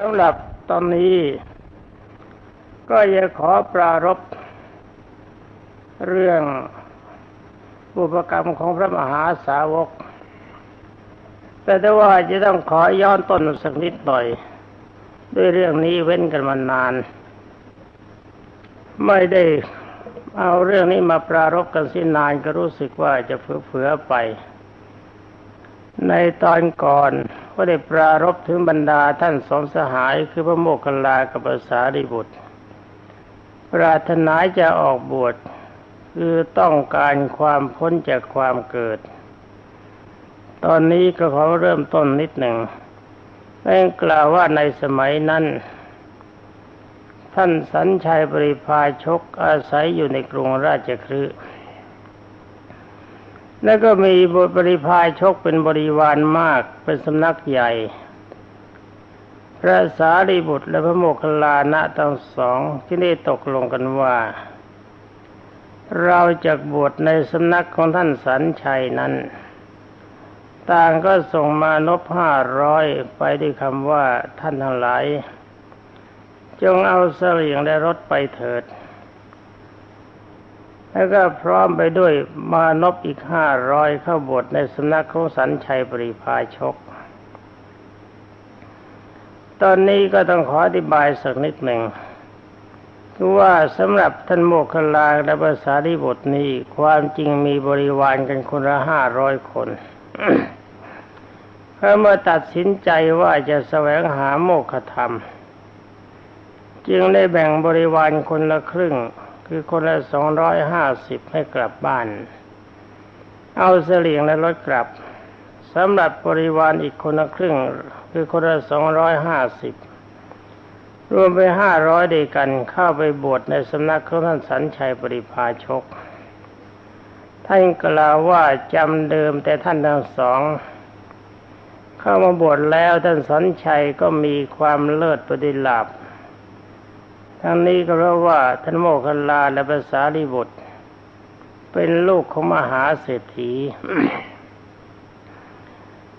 สำหรับตอนนี้ ก็จะขอปรารบเรื่องบุพกรรมของพระมหาสาวกแต่ว่าจะต้องขอย้อนต้นสักนิดหน่อย ด้วยเรื่องนี้เว้นกันมานาน ไม่ได้เอาเรื่องนี้มาปรารบกันสินานก็รู้สึกว่าจะเฟื่อไป ในตอนก่อนก็ได้ปรารบถึงบรรดาท่านสองสหายคือพระโมคคัลลากับภาษาริบุตร ปรารถนาจะออกบวชคือต้องการความพ้นจากความเกิด ตอนนี้ก็ขอเริ่มต้นนิดหนึ่งแม่กล่าวว่าในสมัยนั้น ท่านสัญชัยบริพาชกอาศัยอยู่ในกรุงราชคฤห์ แล้วก็มีบริพายชกเป็นบริวารมากเป็นสำนักใหญ่ พระสารีบุตรและพระโมคคัลลานะทั้งสองที่ได้ตกลงกันว่า เราจะบวชในสำนักของท่านสันชัยนั้น ต่างก็ส่งมานบห้าร้อยไปด้วยคำว่าท่านทั้งหลาย จงเอาเสลียงและรถไปเถิด แล้วก็พร้อมไปด้วยมานพอีกห้าร้อยเข้าบวชในสำนักของสันชัยปริพาชก ตอนนี้ก็ต้องขออธิบายสักนิดหนึ่งคือว่าสำหรับท่านโมคคลาและภาษาดิบทนี้ความจริงมีบริวารกันคนละห้าร้อยคนเเมื่อตัดสินใจว่าจะแสวงหาโมฆะธรรม จึงได้แบ่งบริวารคนละครึ่ง คือคนละสองร้อยห้าสิบให้กลับบ้าน เอาเสลียงและรถกลับสำหรับบริวารอีกคนละครึ่ง คือคนละสองร้อยห้าสิบรวมไปห้าร้อยเดียกันเข้าไปบวชในสำนักของท่านสันชัยปริพาชก ท่านกล่าวว่าจำเดิมแต่ท่านทั้งสอง เข้ามาบวชแล้วท่านสันชัยก็มีความเลิศประดิลาภ ทั้งนี้ก็เพราะว่าท่านโมคคัลลาและภาษาลิบุตร เป็นลูกของมหาเศรษฐี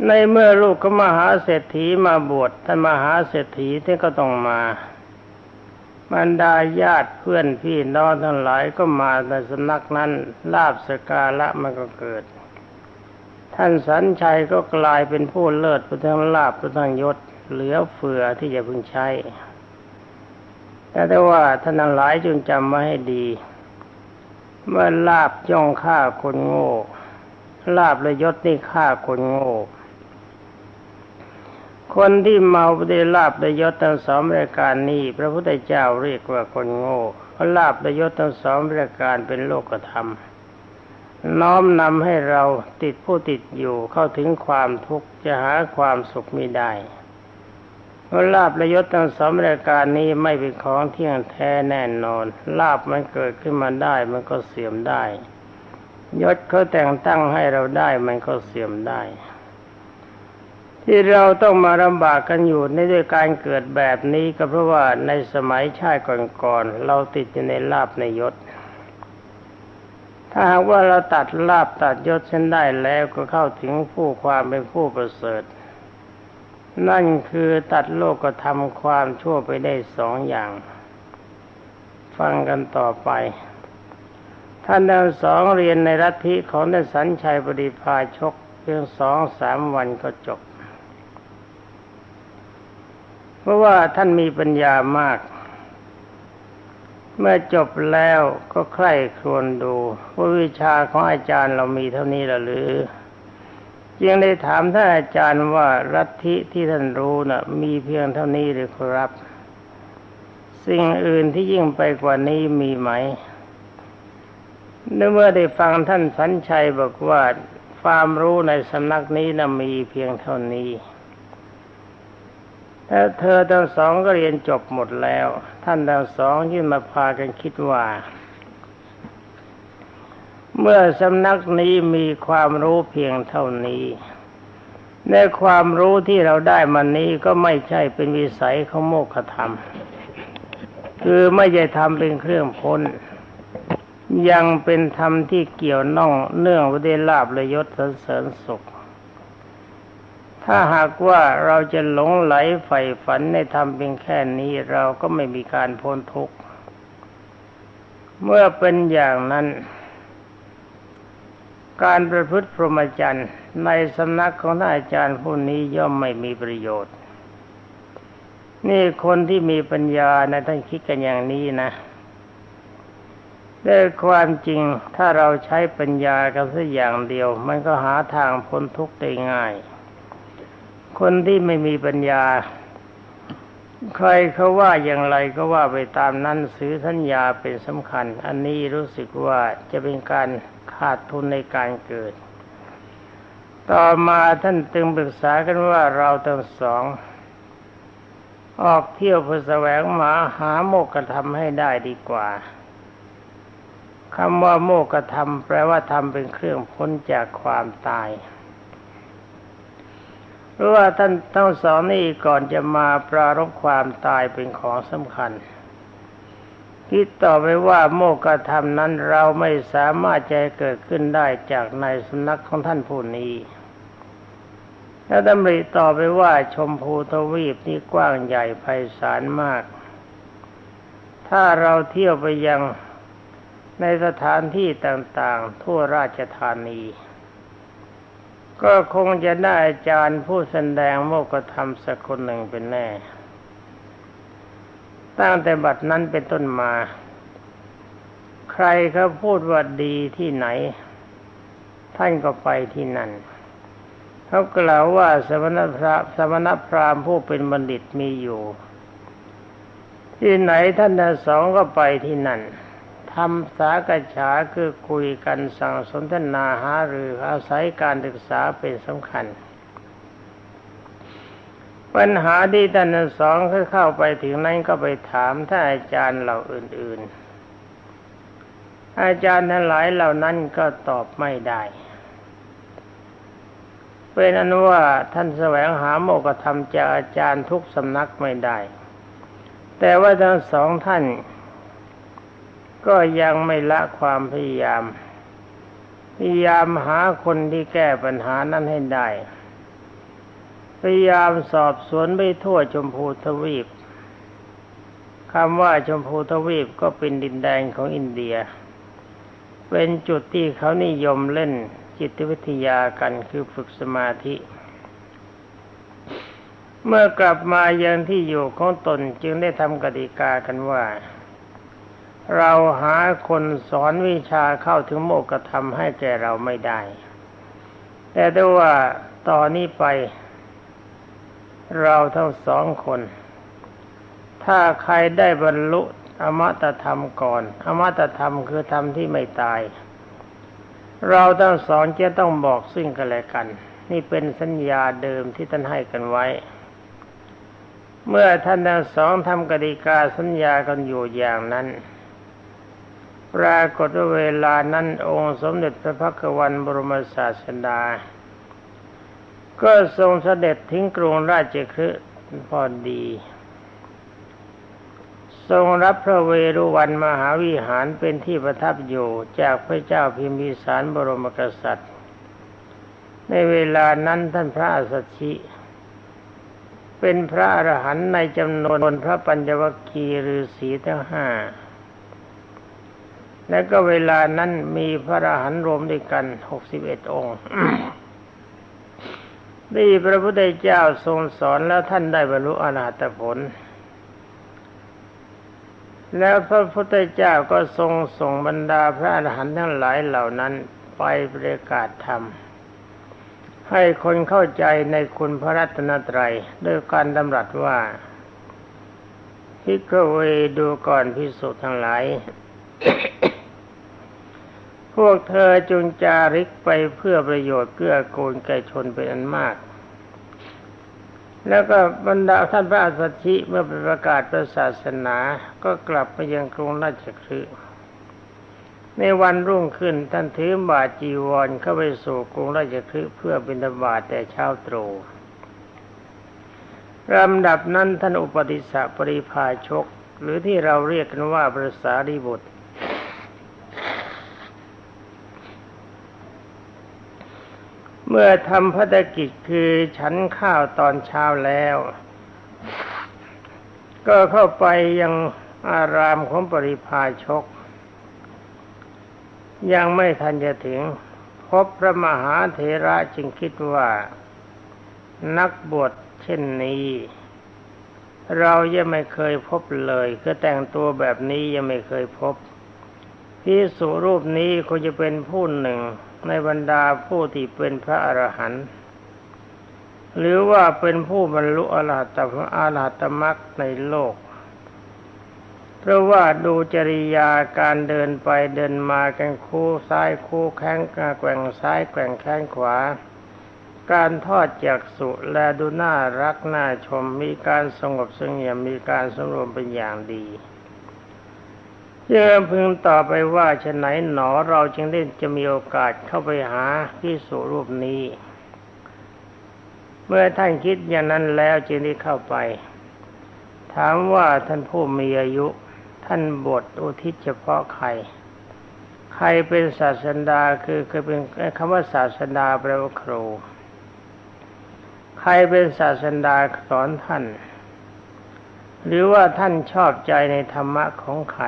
ในเมื่อลูกของมหาเศรษฐีมาบวชท่านมหาเศรษฐีท่านก็ต้องมาบรรดาญาติเพื่อนพี่น้องทั้งหลายก็มาในสำนักนั้นลาบสกาละมันก็เกิด ท่านสัญชัยก็กลายเป็นผู้เลิศประทั้งลาบประทั้งยศ เหลือเฟือที่จะพึงใช้ แต่ได้ว่าท่านหลายจงจำไว้ให้ดี เมื่อลาบย่องฆ่าคนโง่ ลาบและยศนี่ฆ่าคนโง่ คนที่เมาได้ลาบและยศทั้งสองรายการนี้ พระพุทธเจ้าเรียกว่าคนโง่เพราะลาบและยศทั้งสองรายการเป็นโลกธรรม น้อมนำให้เราติดผู้ติดอยู่เข้าถึงความทุกข์จะหาความสุขไม่ได้ ราะลาบและยศทั้งสองรายการนี้ไม่เป็นของเที่ยงแท้แน่นอน ลาบมันเกิดขึ้นมาได้มันก็เสื่อมได้ ยศเขาแต่งตั้งให้เราได้มันก็เสื่อมได้ ที่เราต้องมาลำบากกันอยู่ในด้วยการเกิดแบบนี้ก็เพราะว่าในสมัยชาติก่อนๆเราติดอยู่ในลาบในยศ ถ้าหากว่าเราตัดลาบตัดยศเช่นได้แล้วก็เข้าถึงผู้ความเป็นผู้ประเสริฐ นั่นคือตัดโลกก็ทำความชั่วไปได้สองอย่าง ฟังกันต่อไป ท่านทั้งสองเรียนในรัฐิของท่านสัญชัยบริพาชก เพียงสองสามวันก็จบ เพราะว่าท่านมีปัญญามาก เมื่อจบแล้วก็ใคร่ครวญดูว่าวิชาของอาจารย์เรามีเท่านี้หรือ จึงได้ถามท่านอาจารย์ว่ารัฐิที่ท่านรู้นะ่ะ มีเพียงเท่านี้หรือครับ สิ่งอื่นที่ยิ่งไปกว่านี้มีไหมเนื้อเมื่อได้ฟังท่านสัญชัยบอกว่าความรู้ในสำนักนี้นะมีเพียงเท่านี้แต่เธอทั้งสองก็เรียนจบหมดแล้ว ท่านทั้งสองยื่นมาพากันคิดว่า เมื่อสำนักนี้มีความรู้เพียงเท่านี้ ในความรู้ที่เราได้มันนี้ก็ไม่ใช่เป็นวิสัยของโมกขธรรม คือไม่ใช่ทำเป็นเครื่องพ้น ยังเป็นธรรมที่เกี่ยวน่องเนื่องวิเดลาบและยศสเสริญสุข ถ้าหากว่าเราจะหลงไหลใฝ่ฝันในธรรมเพียงแค่นี้เราก็ไม่มีการพ้นทุกข์ เมื่อเป็นอย่างนั้น การประพฤติพรหมจรรย์ในสำนักของท่านอาจารย์ผู้นี้ย่อมไม่มีประโยชน์ นี่คนที่มีปัญญานะท่านคิดกันอย่างนี้นะด้วยความจริงถ้าเราใช้ปัญญากันสักอย่างเดียว มันก็หาทางพ้นทุกข์ได้ง่าย คนที่ไม่มีปัญญา ใครเขาว่าอย่างไรก็ว่าไปตามนั้นซื้อสัญญาเป็นสำคัญ อันนี้รู้สึกว่าจะเป็นการ ขาดทุนในการเกิด ต่อมาท่านตึงปรึกษากันว่าเราทั้งสอง ออกเที่ยวเพื่อแสวงหาหาโมกขธรรมให้ได้ดีกว่าคำว่าโมกธรรมแปลว่าทำเป็นเครื่องพ้นจากความตายเพราะว่าท่านทั้งสองนี่ก่อนจะมาปรารบความตายเป็นของสำคัญ คิดต่อไปว่าโมกธรรมนั้นเราไม่สามารถจะเกิดขึ้นได้จากในสำนักของท่านผู้นี้ แล้วดำริต่อไปว่าชมพูทวีปนี่กว้างใหญ่ไพศาลมาก ถ้าเราเที่ยวไปยังในสถานที่ต่างๆ ทั่วราชธานี ก็คงจะได้อาจารย์ผู้แสดงโมกธรรมสักคนหนึ่งเป็นแน่ ตั้งแต่บัดนั้นเป็นต้นมา ใครเขาพูดว่าดีที่ไหน ท่านก็ไปที่นั่นเขากล่าวว่าสมณพระสมณพราหมณ์ผู้เป็นบัณฑิตมีอยู่ ที่ไหนท่านทั้งสองก็ไปที่นั่นทำสากฉาคือคุยกันสั่งสนทนาหาหรืออาศัยการศึกษาเป็นสำคัญ ปัญหาที่ท่านทั้งสองเข้าไปถึงนั้นก็ไปถามท่านอาจารย์เหล่าอื่น ๆ อาจารย์ทั้งหลายเหล่านั้นก็ตอบไม่ได้เป็นอนุว่าท่านแสวงหาโมกธรรมจากอาจารย์ทุกสำนักไม่ได้ แต่ว่าทั้งสองท่าน ก็ยังไม่ละความพยายาม พยายามหาคนที่แก้ปัญหานั้นให้ได้ พยายามสอบสวนไปทั่วชมพูทวีปคำว่าชมพูทวีปก็เป็นดินแดนของอินเดีย เป็นจุดที่เขานิยมเล่นจิตวิทยากันคือฝึกสมาธิ เมื่อกลับมายังที่อยู่ของตนจึงได้ทำกติกากันว่า เราหาคนสอนวิชาเข้าถึงโมกธรรมให้แก่เราไม่ได้ แต่ได้ว่าตอนนี้ไป เราทั้งสองคน ถ้าใครได้บรรลุอมตะธรรมก่อน อมตะธรรมคือธรรมที่ไม่ตาย เราทั้งสองจะต้องบอกซึ่งกันและกัน นี่เป็นสัญญาเดิมที่ท่านให้กันไว้ เมื่อท่านทั้งสองทำกติกาสัญญากันอยู่อย่างนั้นปรากฏว่าเวลานั้นองค์สมเด็จพระพักวันบรมศาสดา ก็ทรงเสด็จทิ้งกรุงราชคฤห์พอดี ทรงรับพระเวรุวันมหาวิหารเป็นที่ประทับอยู่จากพระเจ้าพิมพิสารบรมกษัตริย์ ในเวลานั้นท่านพระสัชชิ เป็นพระอรหันต์ในจำนวนพระปัญจวัคคีย์ฤาษีทั้งห้าแล้วก็เวลานั้นมีพระอรหันต์รวมด้วยกันหกสิบเอ็ดองค์ นี่พระพุทธเจ้าทรงสอนแล้วท่านได้บรรลุอรหัตผล แล้วพระพุทธเจ้าก็ทรงส่งบรรดาพระอรหันต์ทั้งหลายเหล่านั้นไปประกาศธรรม ให้คนเข้าใจในคุณพระรัตนตรัยด้วยการดำรัสว่าพิกเวดูก่อนพิสุทั้งหลาย พวกเธอจงจาริกไปเพื่อประโยชน์เกื้อกูลแก่ชนเป็นอันมาก แล้วก็บรรดาท่านพระอัสสชิเมื่อไปประกาศพระศาสนาก็กลับไปยังกรุงราชคฤห์ในวันรุ่งขึ้นท่านถือบาจีวรเข้าไปสู่กรุงราชคฤห์เพื่อบิณฑบาตแต่เช้าตรู่ลำดับนั้นท่านอุปติสสะปริพาชก หรือที่เราเรียกกันว่าพระสารีบุตร มื่อทำพัฒกิจคือฉันข้าวตอนเช้าแล้ว ก็เข้าไปยังอารามของปริพาชก ยังไม่ทันจะถึง พบพระมหาเถระจึงคิดว่า นักบวชเช่นนี้ เรายังไม่เคยพบเลยคือแต่งตัวแบบนี้ยังไม่เคยพบพิสุรูปนี้คงจะเป็นผู้หนึ่ง ในบรรดาผู้ที่เป็นพระอรหันต์หรือว่าเป็นผู้บรรลุอรหัตอรหัตมรรคในโลก เพราะว่าดูจริยาการเดินไปเดินมากันคู่ซ้ายคู่แข้งแกว่งซ้ายแกว่งแข้งขวา การทอดจากสุและดูน่ารักน่าชมมีการสงบสงเงียมมีการสงรวมเป็นอย่างดี เยื่อพึงต่อไปว่าฉะไหนหนอเราจึงได้จะมีโอกาสเข้าไปหาพิสุรูปนี้ เมื่อท่านคิดอย่างนั้นแล้วจึงได้เข้าไป ถามว่าท่านผู้มีอายุ ท่านบทอุทิศเฉพาะใคร ใครเป็นศาสดาคือคือเป็นคำว่าศาสดาแปลว่าครู ใครเป็นศาสดาสอนท่าน หรือว่าท่านชอบใจในธรรมะของใคร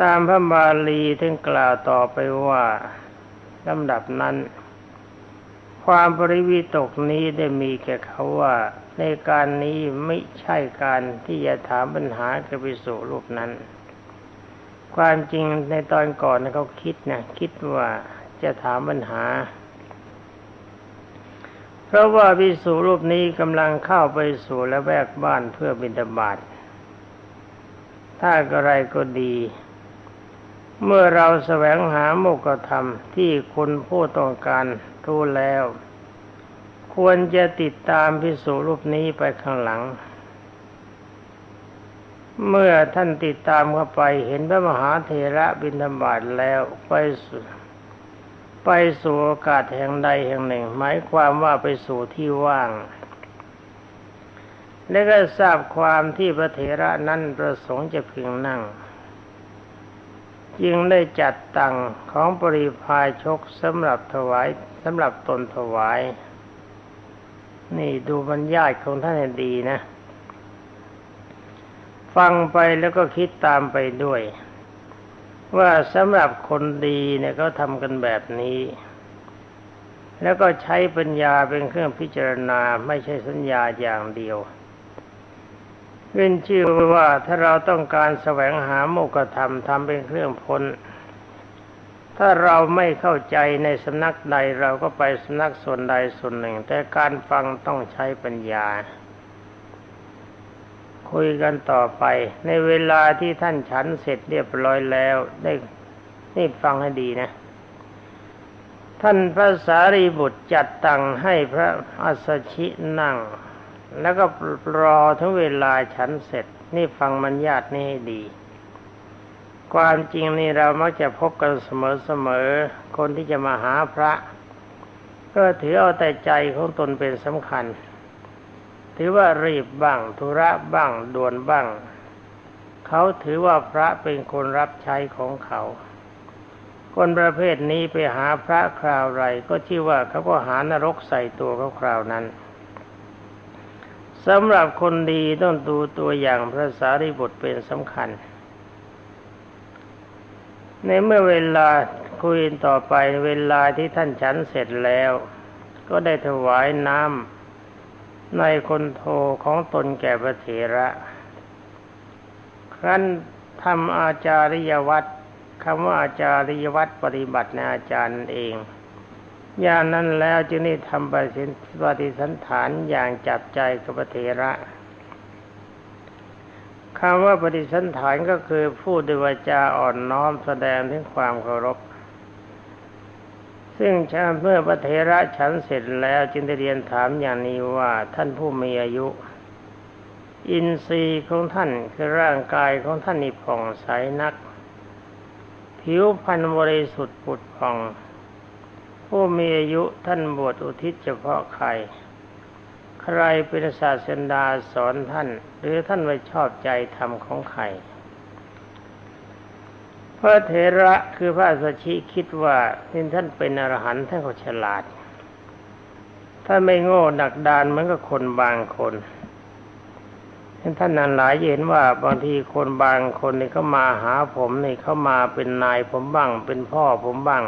ตามพระบาลีถึงกล่าวต่อไปว่าลำดับนั้น ความปริวิตกนี้ได้มีแก่เขาว่า ในการนี้ไม่ใช่การที่จะถามปัญหากับปิสุรูปนั้น ความจริงในตอนก่อนเขาคิดนะคิดว่าจะถามปัญหา เพราะว่าพิสุรูปนี้กำลังเข้าไปสู่และแวกบ้านเพื่อบิณฑบาตถ้าอะไรก็ดี เมื่อเราแสวงหาโมกธรรมที่คุณผู้ต้องการรู้แล้ว ควรจะติดตามพิสูรูปนี้ไปข้างหลัง เมื่อท่านติดตามเข้าไปเห็นพระมหาเถระบินธบาตแล้วไปสู่ไปสู่โอกาสแห่งใดแห่งหนึ่ง หมายความว่าไปสู่ที่ว่างและก็ทราบความที่พระเถระนั้นประสงค์จะเพียงนั่ง จึงได้จัดตังของปริพายชกสำหรับถวายสำหรับตนถวาย นี่ดูบรรยายของท่านดีนะ ฟังไปแล้วก็คิดตามไปด้วย ว่าสำหรับคนดีเนี่ยเขาทำกันแบบนี้ แล้วก็ใช้ปัญญาเป็นเครื่องพิจารณาไม่ใช่สัญญาอย่างเดียว ขึ้นชื่อว่าถ้าเราต้องการแสวงหาโมกธรรมทำเป็นเครื่องพ้น ถ้าเราไม่เข้าใจในสำนักใดเราก็ไปสำนักส่วนใดส่วนหนึ่ง แต่การฟังต้องใช้ปัญญา คุยกันต่อไป ในเวลาที่ท่านฉันเสร็จเรียบร้อยแล้ว ได้นี่ฟังให้ดีนะ ท่านพระสารีบุตรจัดตังให้พระอัสชินั่ง แล้วก็รอถึงเวลาฉันเสร็จ นี่ฟังมันญาตินี่ให้ดี ความจริงนี่เรามักจะพบกันเสมอๆ คนที่จะมาหาพระ ก็ถือเอาแต่ใจของตนเป็นสำคัญ ถือว่ารีบบ้างธุระบ้างด่วนบ้าง เขาถือว่าพระเป็นคนรับใช้ของเขาคนประเภทนี้ไปหาพระคราวไรก็ชื่อว่าเขาก็หานรกใส่ตัวเขาคราวนั้น สำหรับคนดีต้องดูตัวอย่างพระสารีบุตรเป็นสำคัญ ในเมื่อเวลาคุยต่อไปเวลาที่ท่านฉันเสร็จแล้ว ก็ได้ถวายน้ำในคนโทของตนแก่พระเถระ ครั้นทำอาจาริยวัตรคำว่าอาจาริยวัตรปฏิบัติในอาจารย์เอง อย่างนั้นแล้วจึงได้ทำปฏิสันฐานอย่างจับใจกับพระเถระคำว่าปฏิสันฐานก็คือพูดด้วยวาจาอ่อนน้อมแสดงถึงความเคารพ ซึ่งชาเมื่อพระเถระฉันเสร็จแล้วจึงได้เรียนถามอย่างนี้ว่าท่านผู้มีอายุ อินทรีย์ของท่านคือร่างกายของท่านนี่ผ่องใสนัก ผิวพรรณบริสุทธิ์ปุดผ่อง ผู้มีอายุท่านบวชอุทิศเฉพาะใคร ใครเป็นศาสดาสอนท่าน หรือท่านไว้ชอบใจธรรมของใครพระเถระคือพระสัชชิคิดว่าที่ท่านเป็นอรหันต์ท่านก็ฉลาด ท่านไม่โง่ดักดานเหมือนกับคนบางคนท่านนั้นหลายเห็นว่าบางทีคนบางคนนี่เขามาหาผมนี่เขามาเป็นนายผมบ้าง เป็นพ่อผมบ้าง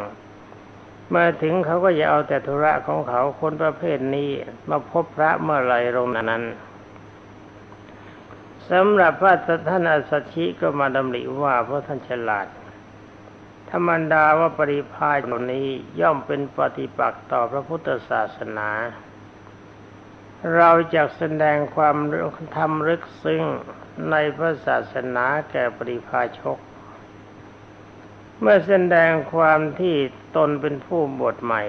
มาถึงเขาก็จะเอาแต่ธุระของเขาคนประเภทนี้ มาพบพระเมื่อไรลงนั้นสำหรับพระท่านอสัชชิก็มาดำริว่าเพราะท่านฉลาด ธรรมดาว่าปริพาสเหล่านี้ย่อมเป็นปฏิปักษ์ต่อพระพุทธศาสนา เราจะแสดงความทำลึกซึ้งในพระศาสนาแก่ปริพาชก เมื่อแสดงความที่ตนเป็นผู้บวชใหม่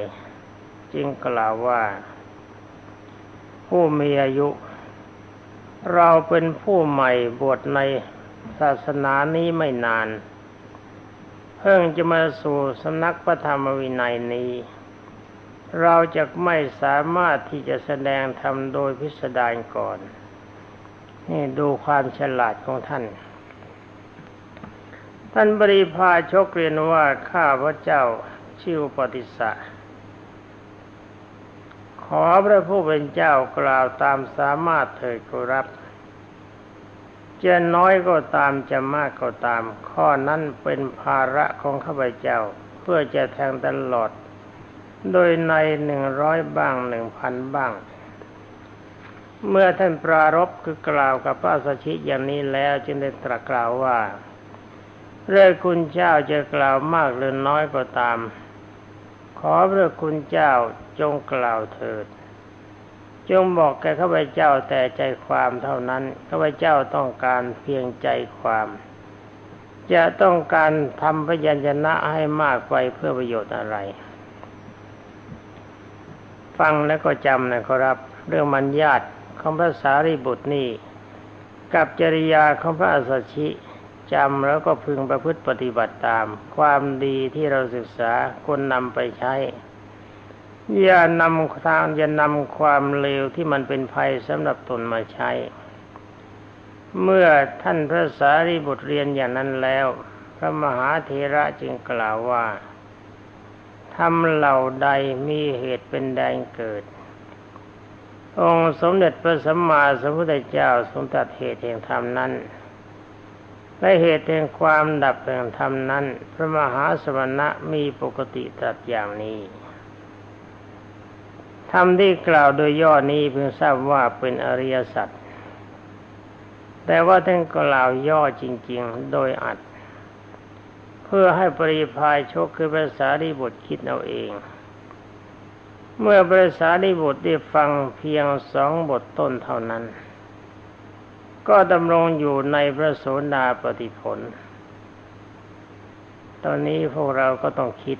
จึงกล่าวว่า ผู้มีอายุ เราเป็นผู้ใหม่บวชในศาสนานี้ไม่นาน เพิ่งจะมาสู่สำนักพระธรรมวินัยนี้ เราจะไม่สามารถที่จะแสดงธรรมโดยพิสดารก่อน นี่ดูความฉลาดของท่าน ท่านบริพาชกเรียนว่าข้าพระเจ้าชื่อปฏิสะขอพระผู้เป็นเจ้ากล่าวตามสามารถเถิดกรับจะน้อยก็ตามจะมากก็ตาม ข้อนั้นเป็นภาระของข้าพเจ้า เพื่อจะแทงตลอด โดยในหนึ่งร้อยบ้างหนึ่งพันบ้าง เมื่อท่านปรารบคือกล่าวกับพระสัชชิอย่างนี้แล้วจึงได้ตรัสกล่าวว่า เรื่องคุณเจ้าจะกล่าวมากหรือน้อยก็ตาม ขอพระคุณเจ้าจงกล่าวเถิด จงบอกแก่ข้าพเจ้าแต่ใจความเท่านั้นข้าพเจ้าต้องการเพียงใจความ จะต้องการทำพยัญชนะให้มากไปเพื่อประโยชน์อะไร ฟังแล้วก็จำนะครับ เรื่องมัญญาตของพระสารีบุตรนี่กับจริยาของพระอสชิ จำแล้วก็พึงประพฤติปฏิบัติตาม ความดีที่เราศึกษาควรนำไปใช้ อย่านำทางอย่านำความเลวที่มันเป็นภัยสำหรับตนมาใช้ เมื่อท่านพระสารีบุตรเรียนอย่างนั้นแล้ว พระมหาเถระจึงกล่าวว่าทำเหล่าใดมีเหตุเป็นแดงเกิด องค์สมเด็จพระสัมมาสัมพุทธเจ้าทรงตัดเหตุแห่งธรรมนั้น และเหตุแห่งความดับแห่งธรรมนั้น พระมหาสมณะมีปกติตรัสอย่างนี้ธรรมที่กล่าวโดยย่อนี้เพิ่งทราบว่าเป็นอริยสัจแต่ว่าท่านกล่าวย่อจริง ๆ โดยอัด เพื่อให้ปริพายชกคือภาษาดิบทคิดเอาเอง เมื่อภาษาดิบทได้ฟังเพียงสองบทต้นเท่านั้น ก็ดำรงอยู่ในพระโสดาปฏิผล ตอนนี้พวกเราก็ต้องคิด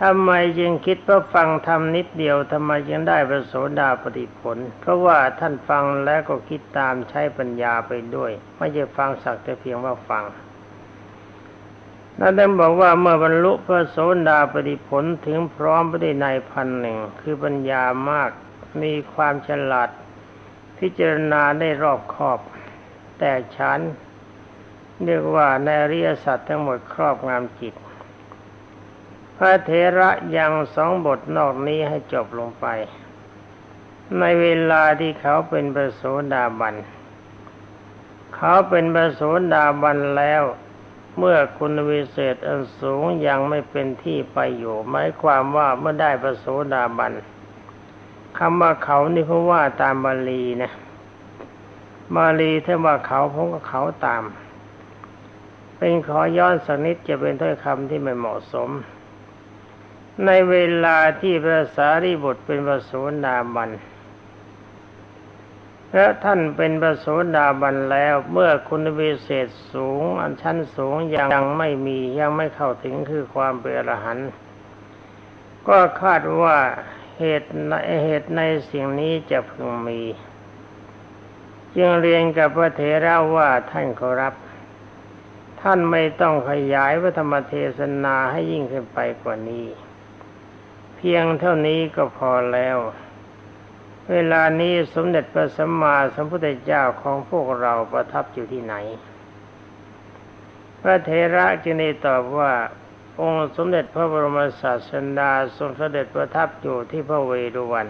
ทำไมจึงคิดเพราะฟังทำนิดเดียวทำไมยังได้พระโสดาปฏิผล เพราะว่าท่านฟังแล้วก็คิดตามใช้ปัญญาไปด้วย ไม่ใช่ฟังสักแต่เพียงว่าฟังนั่นต้องบอกว่าเมื่อบรรลุพระโสดาปฏิผลถึงพร้อมไปด้วยในพันหนึ่งคือปัญญามากมีความฉลาด พิจารณาได้รอบคอบ แต่ฉันเรียกว่าในอริยสัจทั้งหมดครอบงำจิต พระเทระยังสองบทนอกนี้ให้จบลงไป ในเวลาที่เขาเป็นประโสดาบัน เขาเป็นประโสดาบันแล้ว เมื่อคุณวิเศษอันสูงยังไม่เป็นที่ไปอยู่หมายความว่าเมื่อได้ประโสดาบัน คำว่าเขานี่เพราะว่าตามบาลีนะบาลีถ้าว่าเขาผมก็เขาตาม เป็นขอย้อนสักนิดจะเป็นถ้อยคำที่ไม่เหมาะสม ในเวลาที่พระสารีบุตรเป็นพระโสดาบันและท่านเป็นพระโสดาบันแล้วเมื่อคุณวิเศษสูง อันชั้นสูงยังยังไม่มียังไม่เข้าถึงคือความเป็นอรหันต์ก็คาดว่า เหตุในเหตุในสิ่งนี้จะพึงมี จึงเรียนกับพระเถระว่าท่านขอรับ ท่านไม่ต้องขยายพระธรรมเทศนาให้ยิ่งขึ้นไปกว่านี้ เพียงเท่านี้ก็พอแล้ว เวลานี้สมเด็จพระสัมมาสัมพุทธเจ้าของพวกเราประทับอยู่ที่ไหน พระเทระจึงได้ตอบว่า องค์สมเด็จพระบรมศาสดาทรงเสด็จประทับอยู่ที่พระเวรุวัน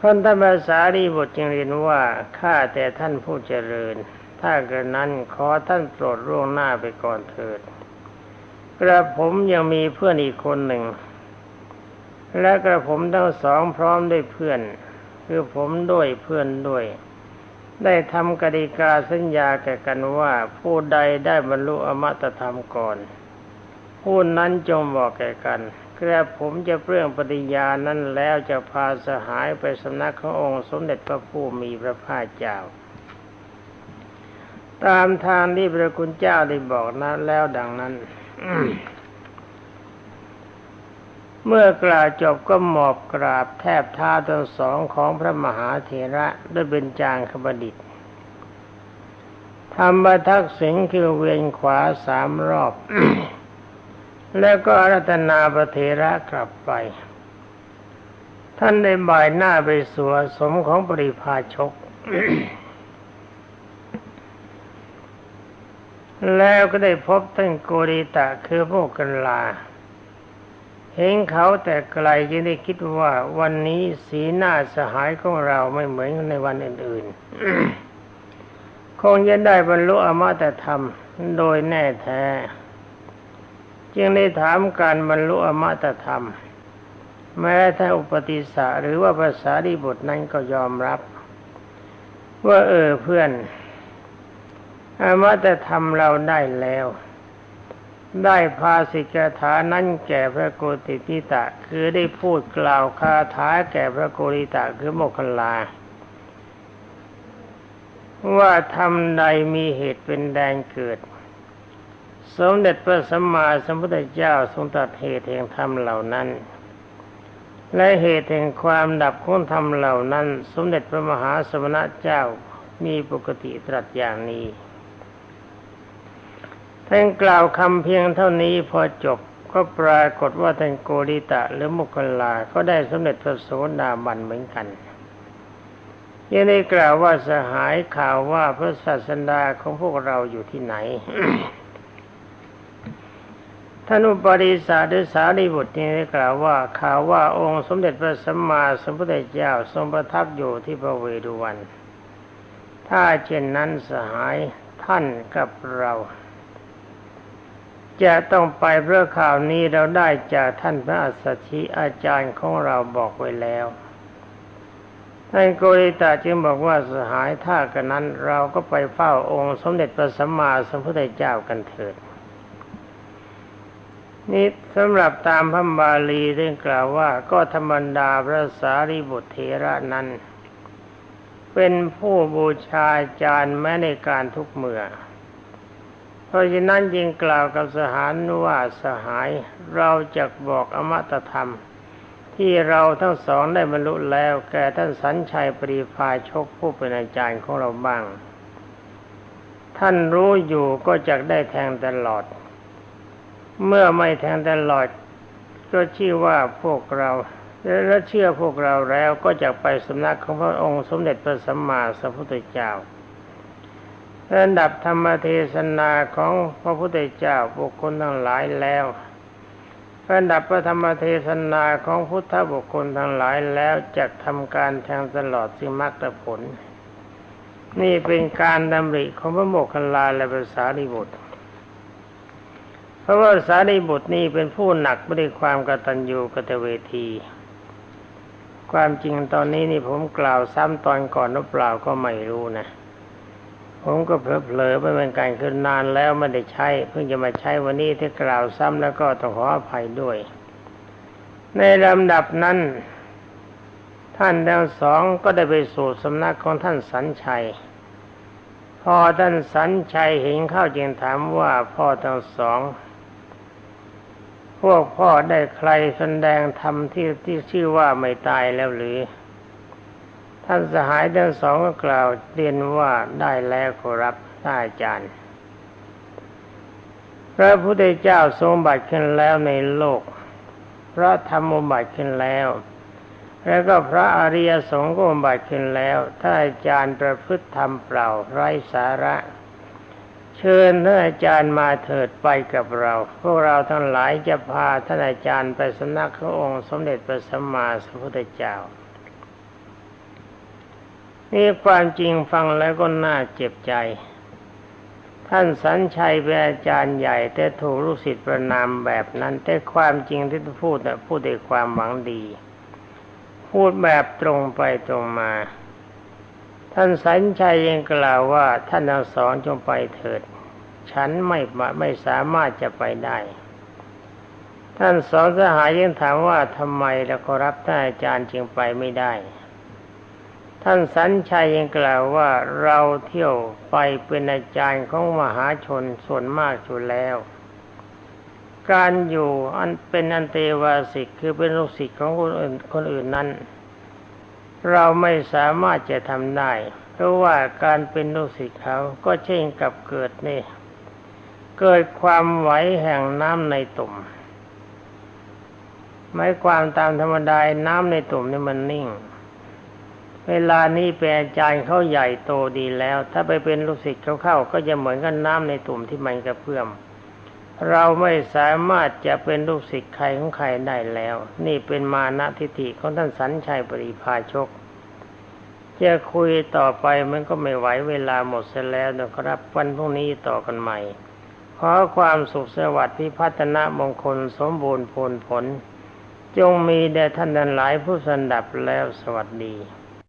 ท่านธรรมสารีบุตรจึงเรียนว่าข้าแต่ท่านผู้เจริญ ถ้าเกิดนั้นขอท่านโปรดร่วงหน้าไปก่อนเถิด กระผมยังมีเพื่อนอีกคนหนึ่ง และกระผมทั้งสองพร้อมด้วยเพื่อน คือผมด้วยเพื่อนด้วย ได้ทำกติกาสัญญาแก่กันว่า ผู้ใดได้บรรลุอมตะธรรมก่อน ผู้นั้นจงบอกแก่กันกระผมจะเปลื้องปฏิญาณนั้นแล้วจะพาสหายไปสำนักขององค์สมเด็จพระผู้มีพระภาคเจ้า ตามทางที่พระคุณเจ้าได้บอกนะแล้วดังนั้น เมื่อกล่าวจบก็หมอบกราบแทบเท้าทั้งสองของพระมหาเถระด้วยเบญจางคบดิษฐ์ทำบัทักษิณคือเวียนขวาสามรอบ แล้วก็รัตนาประเทระกลับไป ท่านได้บ่ายหน้าไปสวสมของปริพาชก แล้วก็ได้พบท่านโกริตะคือพวกกันลา เห็นเขาแต่ไกลจึงได้คิดว่าวันนี้สีหน้าสหายของเราไม่เหมือนในวันอื่นๆ คงจะได้บรรลุอมตะธรรมโดยแน่แท้ จึงได้ถามการบรรลุอมตะธรรม แม้ถ้าอุปติสะหรือว่าภาษาดีบทนั้นก็ยอมรับ ว่าเออเพื่อนอมตะธรรมเราได้แล้ว ได้พาสิกถานั้นแก่พระโกติพิตะ คือได้พูดกล่าวคาถาแก่พระโกริตะคือโมคคลา ว่าทำใดมีเหตุเป็นแดงเกิด สมเด็จพระสัมมาสัมพุทธเจ้าทรงตัดเหตุแห่งธรรมเหล่านั้น และเหตุแห่งความดับของธรรมเหล่านั้น สมเด็จพระมหาสมณะเจ้ามีปกติตรัสอย่างนี้ ท่านกล่าวคำเพียงเท่านี้พอจบก็ปรากฏว่าท่านโกริตะหรือมุกลาก็ได้สมเด็จพระโสดาบันเหมือนกันยังได้กล่าวว่าสหายข่าวว่าพระศาสดาของพวกเราอยู่ที่ไหนท่านอุปริสาหรือสารีบุตรนี้ได้กล่าวว่าข่าวว่าองค์สมเด็จพระสัมมาสัมพุทธเจ้าทรงประทับอยู่ที่พระเวรุวัน ถ้าเช่นนั้นสหายท่านกับเรา จะต้องไปเพราะข่าวนี้เราได้จากท่านพระอัสสชิอาจารย์ของเราบอกไว้แล้วท่านโกริตาจึงบอกว่าสหายถ้ากันนั้น เราก็ไปเฝ้าองค์สมเด็จพระสัมมาสัมพุทธเจ้ากันเถิดนี่สำหรับตามพระบาลีได้กล่าวว่าก็ธรรมดาพระสารีบุตรเถระนั้น เป็นผู้บูชาจารย์แม้ในการทุกเมื่อ เพราะฉะนั้นจึงกล่าวกับสหายว่าสหายเราจะบอกอมตะธรรม ที่เราทั้งสองได้บรรลุแล้วแก่ท่านสัญชัยปรีพาชกผู้เป็นอาจารย์ของเราบ้าง ท่านรู้อยู่ก็จะได้แทงตลอด เมื่อไม่แทงตลอด ก็ชื่อว่าพวกเราและเชื่อพวกเราแล้วก็จะไปสำนักของพระองค์สมเด็จพระสัมมาสัมพุทธเจ้า ระดับธรรมเทศนาของพระพุทธเจ้าบุคคลทั้งหลายแล้วระดับพระธรรมเทศนาของพุทธบุคคลทั้งหลายแล้วจะทำการแทงตลอดสิมรรคผล นี่เป็นการดำริของพระโมคคัลลาและภาษาริบุตรพราะว่าสารีบุตรนี่เป็นผู้หนักไม่ได้ความกตัญญูกตเวที ความจริงตอนนี้นี่ผมกล่าวซ้ำตอนก่อนหรือเปล่าก็ไม่รู้นะ ผมก็เพลอๆไปเป็นการคือนานแล้วไม่ได้ใช้ เพิ่งจะมาใช้วันนี้ที่กล่าวซ้ำแล้วก็ต้องขออภัยด้วย ในลำดับนั้น ท่านทั้งสองก็ได้ไปสู่สำนักของท่านสัญชัย พอท่านสัญชัยเห็นเข้าจึงถามว่าพ่อทั้งสองพวกพ่อได้ใครแสดงธรรมที่ที่ชื่อว่าไม่ตายแล้วหรือ ท่านสหายทั้งสองก็กล่าวเรียนว่าได้แล้วขอรับท่านอาจารย์ พระพุทธเจ้าทรงบัติขึ้นแล้วในโลก พระธรรมบัติขึ้นแล้ว แล้วก็พระอริยสงฆ์ก็บัติขึ้นแล้วถ้าอาจารย์ประพฤติธรรมเปล่าไร้สาระ เชิญท่านอาจารย์มาเถิดไปกับเรา พวกเราทั้งหลายจะพาท่านอาจารย์ไปสำนักพระองค์สมเด็จพระสัมมาสัมพุทธเจ้า นี่ความจริงฟังแล้วก็น่าเจ็บใจ ท่านสัญชัยเป็นอาจารย์ใหญ่ แต่ถูกลูกศิษย์ประนามแบบนั้น แต่ความจริงที่พูดน่ะพูดด้วยความหวังดี พูดแบบตรงไปตรงมา ท่านสัญชัยยังกล่าวว่าท่านทั้งสองจงไปเถิด ฉันไม่ไม่สามารถจะไปได้ท่านสองสหายยังถามว่าทำไมแล้วก็รับท่านอาจารย์จึงไปไม่ได้ ท่านสัญชัยยังกล่าวว่าเราเที่ยวไปเป็นอาจารย์ของมหาชนส่วนมากอยู่แล้ว การอยู่อันเป็นอันเตวาสิกคือเป็นลูกศิษย์ของคนอื่นคนอื่นนั้น เราไม่สามารถจะทำได้ เพราะว่าการเป็นลูกศิษย์เขาก็เช่นกับเกิดนี่ เกิดความไหวแห่งน้ำในตุ่มหมายความตามธรรมดาน้ำในตุ่มนี่มันนิ่ง เวลานี้เป็นอาจารย์เขาใหญ่โตดีแล้ว ถ้าไปเป็นลูกศิษย์เขาเข้าก็จะเหมือนกับน้ำในตุ่มที่มันกระเพื่อม เราไม่สามารถจะเป็นลูกศิษย์ใครของใครได้แล้ว นี่เป็นมานะทิฏฐิของท่านสันชัยปริพาชกจะคุยต่อไปมันก็ไม่ไหวเวลาหมดเสียแล้วนะครับวันพรุ่งนี้ต่อกันใหม่ ขอความสุขสวัสดิ์พิพัฒนามงคลสมบูรณ์ผลผล จงมีแด่ท่านทั้งหลายผู้สันดับแล้วสวัสดี